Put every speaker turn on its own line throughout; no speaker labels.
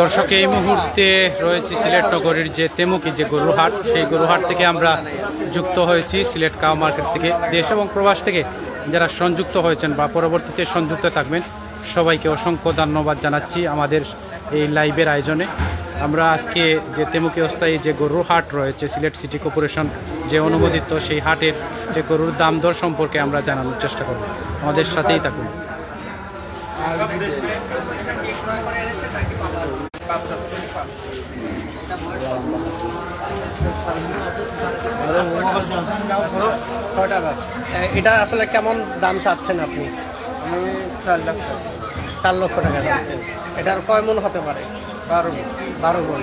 দর্শক, এই মুহূর্তে রয়েছে সিলেট নগরীর যে তেমুকি যে গরুহাট, সেই গরুহাট থেকে আমরা যুক্ত হয়েছি সিলেট কাউ মার্কেট থেকে। দেশ এবং প্রবাস থেকে যারা সংযুক্ত হয়েছেন বা পরবর্তীতে সংযুক্ত থাকবেন, সবাইকে অসংখ্য ধন্যবাদ জানাচ্ছি আমাদের এই লাইভের আয়োজনে। আমরা আজকে যে তেমুকি অস্থায়ী যে গরুর হাট রয়েছে, সিলেট সিটি কর্পোরেশন যে অনুমোদিত সেই হাটের যে গরুর দাম দর সম্পর্কে আমরা জানানোর চেষ্টা করব। আমাদের সাথেই থাকুন।
ছয় টাকা এটা আসলে কেমন দাম চাচ্ছেন আপনি?
আমি চার লাখ
চার লক্ষ টাকা চাচ্ছেন এটার কয় মন হতে পারে?
বারো
বারো মন।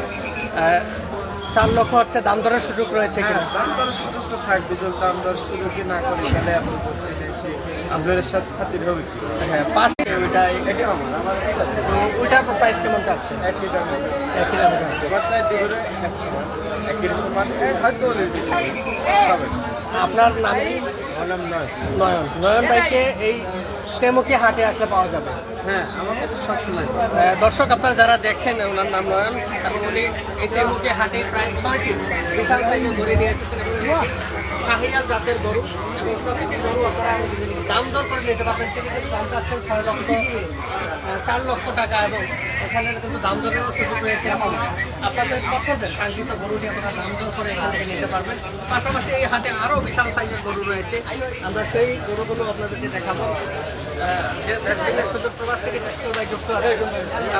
চার লক্ষ হচ্ছে দাম দরের সুযোগ রয়েছে কিনা?
দাম দর সুযোগ তো থাকবে। যদি দাম দর সুযোগই না করি তাহলে আপনি আপনার সাথে খাতির হবে
হ্যাঁ পাশে ওইটা
এটা আমার। আমার
ওইটার প্রাইস কেমন চাচ্ছে
একই দাম।
একই দামে। চাচ্ছে।
একই হয়তো
আপনার নাম?
নাম নয়
নয়ন। নয়ন ভাইকে এই তেমুখী হাটে আসলে পাওয়া যাবে।
হ্যাঁ আমার সবসময়।
দর্শক আপনারা যারা দেখছেন ওনার নাম নয়ন এবং উনি এই তেমুকে হাটে প্রায় ছয়টি বিশাল সাইজের গরু নিয়ে এসেছেন এবং শাহিয়াল জাতের গরু এবং প্রতিটি গরু আপনারা দাম দর করে নিতে পারবেন। তিনি দাম চাচ্ছেন ছয় লক্ষ চার লক্ষ টাকা এবং এখানে কিন্তু দাম রয়েছে। আপনাদের গরুটি আপনারা দাম এখান থেকে নিতে পারবেন। পাশাপাশি এই হাটে বিশাল সাইজের গরু রয়েছে। আমরা সেই গরুগুলো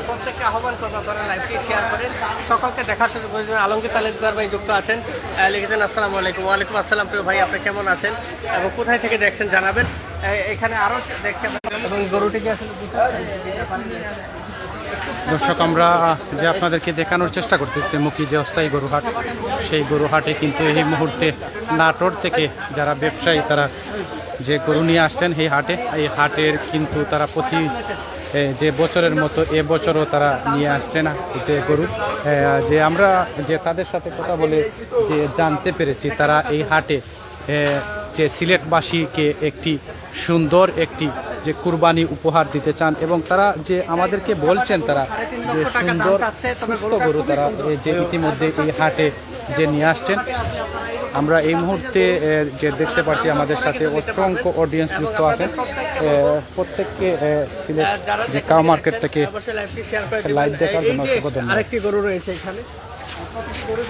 আপনাদেরকে আহ্বান আপনারা শেয়ার করেন সকলকে দেখার সুযোগ করে দিন। আলমগীর ভাই যুক্ত আছেন। লিখেছেন আসসালামু আলাইকুম। ওয়ালাইকুম আসসালাম। প্রিয় ভাই, আপনি কেমন আছেন? এবং কোথায় থেকে দেখছেন জানাবেন। এখানে আরও দেখতে পাবেন। এবং গরুটিকে আসলে
দর্শক, আমরা যে আপনাদেরকে দেখানোর চেষ্টা করতেছি, মুখী যে অস্থায়ী গরুহাট, সেই গরুহাটে কিন্তু এই মুহূর্তে নাটোর থেকে যারা ব্যবসায়ী, তারা যে গরু নিয়ে আসছেন এই হাটে, এই হাটের কিন্তু তারা প্রতি যে বছরের মতো এ বছরও তারা নিয়ে আসছে না যে গরু। যে আমরা যে তাদের সাথে কথা বলে যে জানতে পেরেছি, তারা এই হাটে যে সিলেটবাসীকে একটি সুন্দর একটি যে কুরবানি উপহার দিতে চান এবং তারা যে আমাদেরকে বলছেন তারা যে সুন্দর সুস্থ গরু তারা এই যে ইতিমধ্যে এই হাটে যে নিয়ে আসছেন। আমরা এই মুহূর্তে যে দেখতে পাচ্ছি আমাদের সাথে অসংখ্য অডিয়েন্স যুক্ত আছেন প্রত্যেককে সিলেট যে কাউ মার্কেট থেকে লাইভ দেখার জন্য অসংখ্য ধন্যবাদ।
আরেকটি গরু রয়েছে এখানে। গরু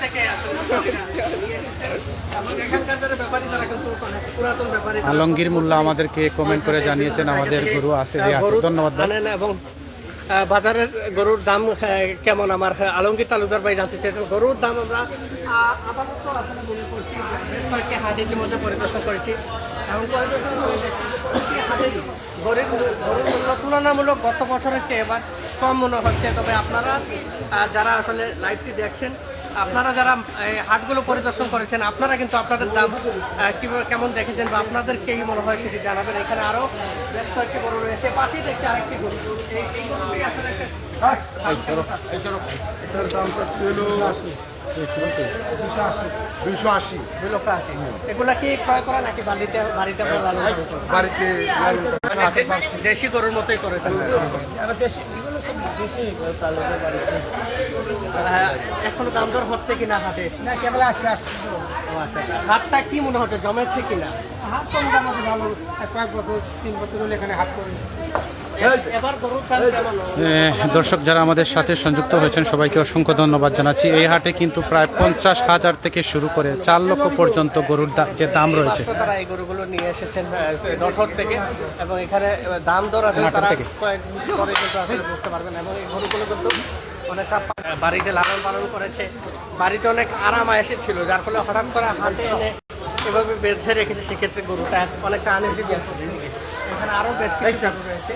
থেকে
আলমগীর মোল্লা আমাদেরকে কমেন্ট করে জানিয়েছেন, আমাদের গরু আছে। ধন্যবাদ
এবং বাজারের গরুর দাম কেমন? আমার আলমগীর তালুকদার ভাই জানতে চেয়েছেন। গরুর দাম আমরা আপাতত করছি এবং গরুর মূল্য তুলনামূলক গত বছরের চেয়ে এবার কম মনে হচ্ছে। তবে আপনারা যারা আসলে লাইভটি দেখছেন আপনারা যারা এই হাটগুলো পরিদর্শন করেছেন আপনারা কিন্তু আপনাদের দাম কীভাবে কেমন দেখেছেন বা আপনাদের কেই মনে হয় সেটি জানাবেন। এখানে আরও বেশ কয়েকটি বড় রয়েছে পাশেই দেখছি আরেকটি গরু। এই গরুগুলি আসলে
দাম ছিল দুইশো আশি।
দুই লক্ষ আশি। এগুলা কি ক্রয় করা নাকি বাড়িতে বাড়িতে করেন?
বাড়িতে
দেশি গরুর মতোই করে। থাকেন। হ্যাঁ, এখনও দাম দর হচ্ছে কিনা হাটে?
না কেবল আসছে আসছে।
ও আচ্ছা। হাটটা কি মনে হচ্ছে জমেছে কিনা?
হাত তো মোটামুটি ভালো। কয়েক বছর তিন বছর হলে এখানে হাত করে
দর্শক যারা আমাদের সাথে সংযুক্ত হয়েছেন সবাইকে অসংখ্য ধন্যবাদ জানাচ্ছি। এই হাটে কিন্তু প্রায় পঞ্চাশ হাজার থেকে শুরু করে চার লক্ষ পর্যন্ত গরুর যে দাম রয়েছে।
তারা এই গরুগুলো নিয়ে এসেছেন নঠর থেকে এবং এখানে দাম দর
নাটোর
তারা কয়েক বছর পরে কিন্তু আসলে বুঝতে পারবেন এবং এই গরুগুলো কিন্তু অনেকটা বাড়িতে লালন পালন করেছে। বাড়িতে অনেক আরাম এসেছিল যার ফলে হঠাৎ করে হাটে এনে এভাবে বেঁধে রেখেছে সেক্ষেত্রে গরুটা অনেকটা আনেজি এখানে আরও বেশ কিছু রয়েছে।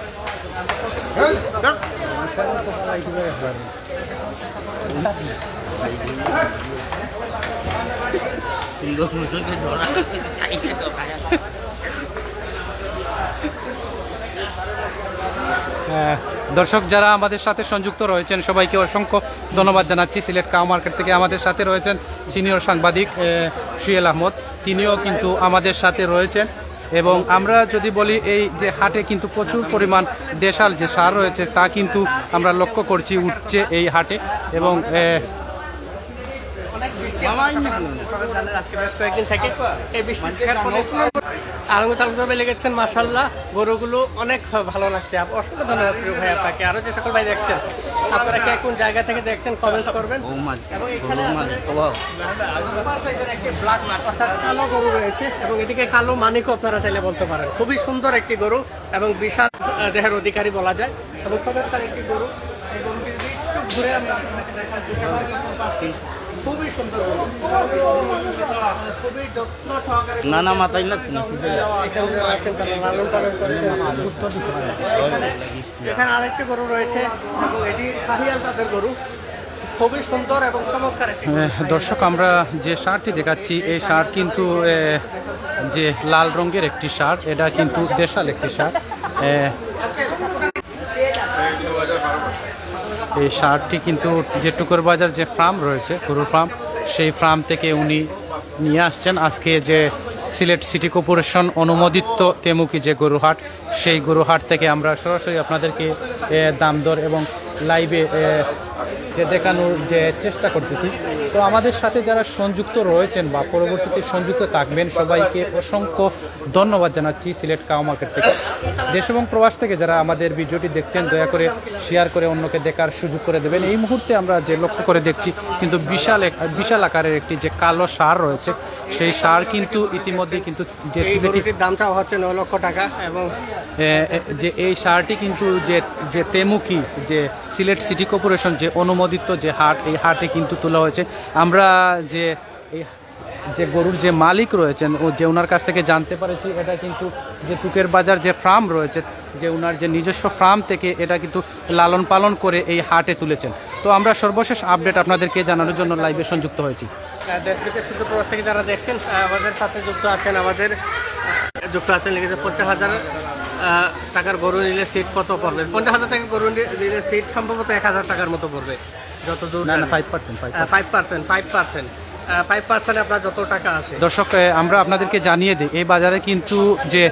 দর্শক যারা আমাদের সাথে সংযুক্ত রয়েছেন, সবাইকে অসংখ্য ধন্যবাদ জানাচ্ছি। সিলেট কাউ মার্কেট থেকে আমাদের সাথে রয়েছেন সিনিয়র সাংবাদিক সুয়েল আহমদ। তিনিও কিন্তু আমাদের সাথে রয়েছেন। এবং আমরা যদি বলি এই যে হাটে কিন্তু প্রচুর পরিমাণ দেশাল যে সার রয়েছে, তা কিন্তু আমরা লক্ষ্য করছি উঠছে এই হাটে এবং
আজকে বেশ কয়েকদিন থেকে এই বৃষ্টি আলঙ্গ তালুকভাবে লেগেছেন মাসাল্লাহ গরুগুলো অনেক ভালো লাগছে। অসংখ্য ধন্যবাদ প্রিয় ভাই আপনাকে। আরও যে সকল ভাই দেখছেন আপনারা কে কোন জায়গা থেকে দেখছেন কমেন্টস করবেন। এবং এখানে অর্থাৎ কালো গরু রয়েছে। এবং এটিকে কালো মানিকও আপনারা চাইলে বলতে পারেন। খুবই সুন্দর একটি গরু এবং বিশাল দেহের অধিকারী বলা যায়। এবং চমৎকার একটি গরু। এই গরুটি ঘুরে আমরা দেখাচ্ছি। খুবই সুন্দর খুবই যত্ন সহকারে
না না মাথায় না
এখানে এখানে আরেকটি গরু রয়েছে এবং এটি শাহিয়াল তাদের গরু। খুবই সুন্দর এবং চমৎকার।
এ, দর্শক আমরা যে শার্টটি দেখাচ্ছি এই শার্ট কিন্তু যে লাল রঙের একটি শার্ট এটা কিন্তু দেশাল একটি শার্ট এ, এই সারটি কিন্তু যে টুকর বাজার যে ফার্ম রয়েছে, গরুর ফার্ম, সেই ফার্ম থেকে উনি নিয়ে আসছেন। আজকে যে সিলেট সিটি কর্পোরেশন অনুমোদিত তেমুকি যে গরুহাট, সেই গরুহাট থেকে আমরা সরাসরি আপনাদেরকে দাম দর এবং লাইভে যে দেখানোর যে চেষ্টা করতেছি। তো আমাদের সাথে যারা সংযুক্ত রয়েছেন বা পরবর্তীতে সংযুক্ত থাকবেন সবাইকে অসংখ্য ধন্যবাদ জানাচ্ছি সিলেট কাও মার্কেট থেকে। দেশ এবং প্রবাস থেকে যারা আমাদের ভিডিওটি দেখছেন দয়া করে শেয়ার করে অন্যকে দেখার সুযোগ করে দেবেন। এই মুহূর্তে আমরা যে লক্ষ্য করে দেখছি কিন্তু বিশাল এক বিশাল আকারের একটি যে কালো সার রয়েছে সেই সার কিন্তু ইতিমধ্যে কিন্তু যে
দামটা হচ্ছে নয় লক্ষ টাকা এবং
যে এই সারটি কিন্তু যে যে তেমুকি যে সিলেট সিটি কর্পোরেশন যে অনুমোদিত যে হাট এই হাটে কিন্তু তোলা হয়েছে। আমরা যে এই যে গরুর যে মালিক রয়েছেন ও যে ওনার কাছ থেকে জানতে পারেছি এটা কিন্তু যে তুকের বাজার যে ফার্ম রয়েছে যে ওনার যে নিজস্ব ফার্ম থেকে এটা কিন্তু লালন পালন করে এই হাটে তুলেছেন। তো আমরা সর্বশেষ আপডেট আপনাদেরকে জানানোর জন্য লাইভে সংযুক্ত হয়েছি।
আহ, দেশ বিদেশ প্রবাস থেকে যারা দেখছেন আমাদের সাথে যুক্ত আছেন আমাদের যুক্ত আছেন পঞ্চাশ হাজার টাকার গরু নিলে সিট কত পড়বে? পঞ্চাশ হাজার টাকার গরু নিলে সিট সম্ভবত এক হাজার টাকার মতো পড়বে যত দূর
five percent five
percent five percent five percent আপনার যত টাকা আসে।
দর্শক আমরা আপনাদেরকে জানিয়ে দিই এই বাজারে কিন্তু যে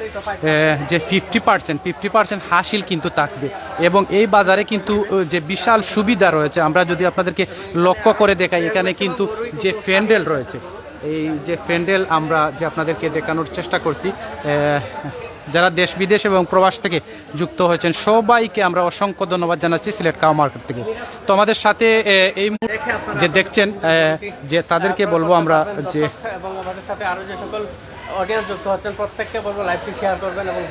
যে ফিফটি পার্সেন্ট ফিফটি পার্সেন্ট হাসিল কিন্তু থাকবে। এবং এই বাজারে কিন্তু যে বিশাল সুবিধা রয়েছে আমরা যদি আপনাদেরকে লক্ষ্য করে দেখাই এখানে কিন্তু যে প্যান্ডেল রয়েছে এই যে প্যান্ডেল আমরা যে আপনাদেরকে দেখানোর চেষ্টা করছি যারা দেশ বিদেশ এবং প্রবাস থেকে যুক্ত হয়েছেন, সবাইকে আমরা অসংখ্য ধন্যবাদ জানাচ্ছি সিলেট কাউ মার্কেট থেকে। তো আমাদের সাথে এই যে দেখছেন যে তাদেরকে বলব আমরা যে
যে সকল যুক্ত হচ্ছেন বলব শেয়ার করবেন এবং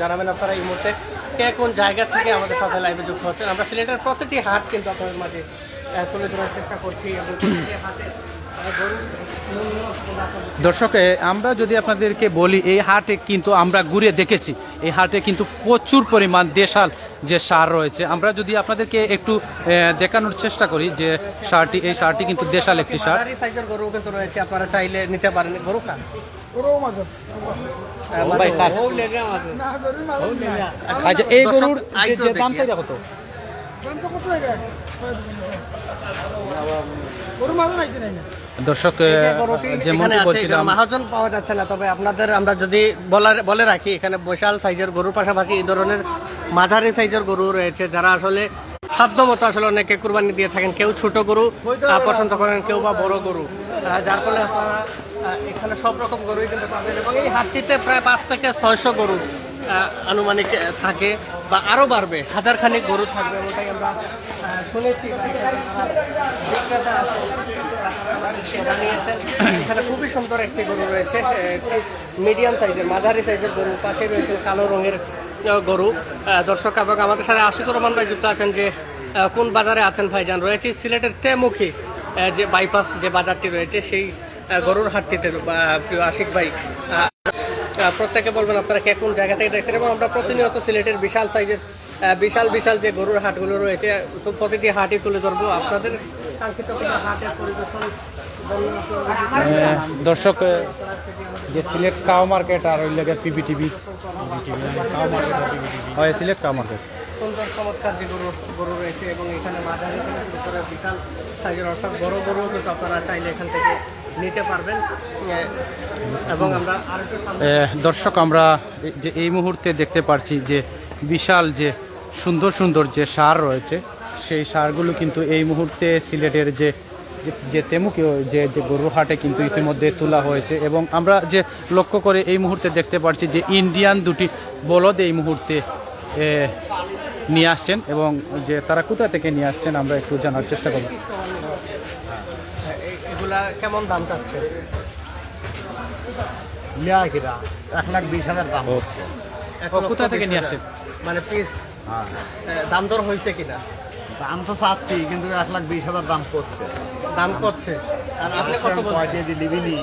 এই মুহূর্তে কে কোন জায়গা থেকে আমাদের সাথে যুক্ত হচ্ছেন। আমরা সিলেটের প্রতিটি হাট কিন্তু আপনাদের মাঝে তুলে ধরার চেষ্টা করছি এবং
দর্শক আমরা যদি আপনাদেরকে বলি এই হাটে কিন্তু আমরা ঘুরে দেখেছি। এই হাটে কিন্তু প্রচুর পরিমাণ দেশাল যে সার রয়েছে। আমরা যদি আপনাদেরকে একটু দেখানোর চেষ্টা করি যে সারটি এই সারটি কিন্তু দেশাল একটি সার।
গরু কিন্তু রয়েছে। আপনারা চাইলে নিতে পারেন। গরু খান
গরুও মাঝে।
ভাই, কার?
না গরুর মাঝে না
আচ্ছা এই গরুর
দেখি।
তো।
দর্শক এ,
এই যে গরুটি
যেমনটি
এখানে আছে,
বলছিলাম
মাহাজন পাওয়া যাচ্ছে না তবে আপনাদের আমরা যদি বলে রাখি এখানে বিশাল সাইজের গরুর পাশাপাশি এই ধরনের মাঝারি সাইজের গরু রয়েছে যারা আসলে সাধ্য মতো আসলে অনেকে কুরবানি দিয়ে থাকেন। কেউ ছোট গরু পছন্দ করেন কেউ বা বড় গরু। যার ফলে আপনারা এখানে সব রকম গরুই কিন্তু পাবেন। এবং এই হাটটিতে প্রায় পাঁচ থেকে ছয়শো গরু আনুমানিক থাকে বা আরও বাড়বে। হাজার খানিক গরু থাকবে এমনটাই আমরা শুনেছি। এখানে খুবই সুন্দর একটি গরু রয়েছে মিডিয়াম সাইজের মাঝারি সাইজের গরু, পাশে রয়েছে কালো রঙের গরু। দর্শক, এবং আমাদের সাথে আশিকুর রহমান ভাই যুক্ত আছেন যে কোন বাজারে আছেন ভাইজান? রয়েছে সিলেটের তেমুখী যে বাইপাস যে বাজারটি রয়েছে, সেই গরুর হাটটিতে আশিক ভাই প্রত্যেকে বলবেন আপনারা কে কোন জায়গা থেকে দেখছেন এবং আমরা প্রতিনিয়ত সিলেটের বিশাল সাইজের বিশাল বিশাল যে গরুর হাটগুলো রয়েছে তো প্রতিটি হাটই তুলে ধরবো। আপনাদের কাঙ্ক্ষিত হাটের পরিদর্শন
দর্শক যে সিলেট কাও মার্কেট আর ওই লাগে পিবিটিভি হয় সিলেট কাও মার্কেট
সুন্দর চমৎকার যে গরু গরু রয়েছে এবং এখানে মাঝারি বিশাল সাইজের অর্থাৎ বড় গরু কিন্তু আপনারা চাইলে এখান থেকে এবং
দর্শক, আমরা যে এই মুহূর্তে দেখতে পারছি যে বিশাল যে সুন্দর সুন্দর যে সার রয়েছে, সেই সারগুলো কিন্তু এই মুহূর্তে সিলেটের যে, যে- তেমুকে, যে যে হাটে কিন্তু ইতিমধ্যে তোলা হয়েছে। এবং আমরা যে লক্ষ্য করে এই মুহূর্তে দেখতে পাচ্ছি যে ইন্ডিয়ান দুটি বলদ এই মুহূর্তে নিয়ে আসছেন এবং যে তারা কোথা থেকে নিয়ে আসছেন আমরা একটু জানার চেষ্টা
এগুলা কেমন দাম চাচ্ছে?
এক লাখ বিশ হাজার দাম।
ও, কোথা থেকে নিয়ে
হাজার। মানে পিস দাম দর হয়েছে কিনা?
দাম তো চাচ্ছি কিন্তু এক লাখ বিশ হাজার দাম করছে
দাম করছে আর আপনি কত বলছেন?
লিবিনি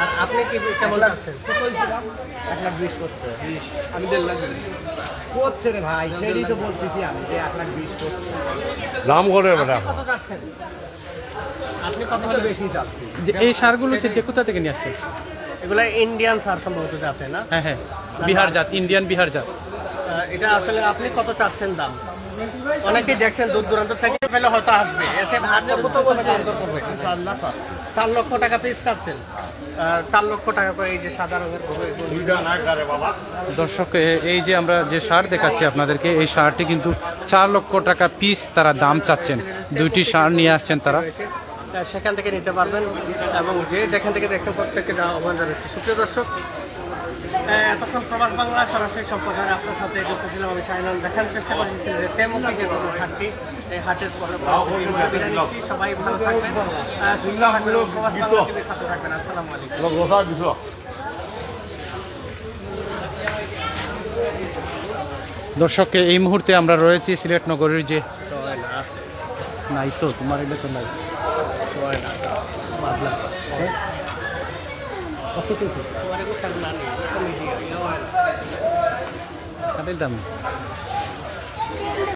আর আপনি কি কেমন চাচ্ছেন?
এক লাখ বিশ করছে
আমি দেড় লাখ
করছে রে ভাই সেটাই তো বলতেছি আমি যে এক লাখ বিশ করছে
দাম করে ম্যাডাম।
কত চাচ্ছেন?
এই সারগুলোকে যে কোথা থেকে নিয়ে আসছেন?
এগুলা ইন্ডিয়ান সার সম্ভবত যাচ্ছে না?
হ্যাঁ হ্যাঁ। বিহার জাত ইন্ডিয়ান বিহার জাত।
এটা আসলে আপনি কত চাচ্ছেন দাম? অনেকেই দেখছেন দূর দূরান্ত থেকে পেলে হয়তো আসবে। এসে ভাড়া কত করবে?
চার
লক্ষ টাকা পিস চাচ্ছেন। চার লক্ষ টাকা করে এই যে সাদা রঙের
দর্শক এই যে আমরা যে সার দেখাচ্ছি আপনাদেরকে এই সারটি কিন্তু চার লক্ষ টাকা পিস তারা দাম চাচ্ছেন। দুইটি সার নিয়ে আসছেন তারা।
সেখান থেকে নিতে পারবেন এবং যে যেখান থেকে দেখতে প্রত্যেককে দেওয়া আহ্বান জানাচ্ছি সুপ্রিয় দর্শক এতক্ষণ প্রবাস বাংলা সরাসরি সম্প্রচারে আপনার সাথে যুক্ত ছিলাম আমি চাইলাম দেখার চেষ্টা করেছি যে তেমুকি যে গরুর হাটটি এই হাটের পরে সবাই ভালো থাকবেন। প্রবাস বাংলা টিভির সাথে থাকবেন। আসসালামু আলাইকুম।
দর্শক এই মুহূর্তে আমরা রয়েছি সিলেট নগরীর যে নাই তো তোমার এটা তো নাই। কাদের দাম?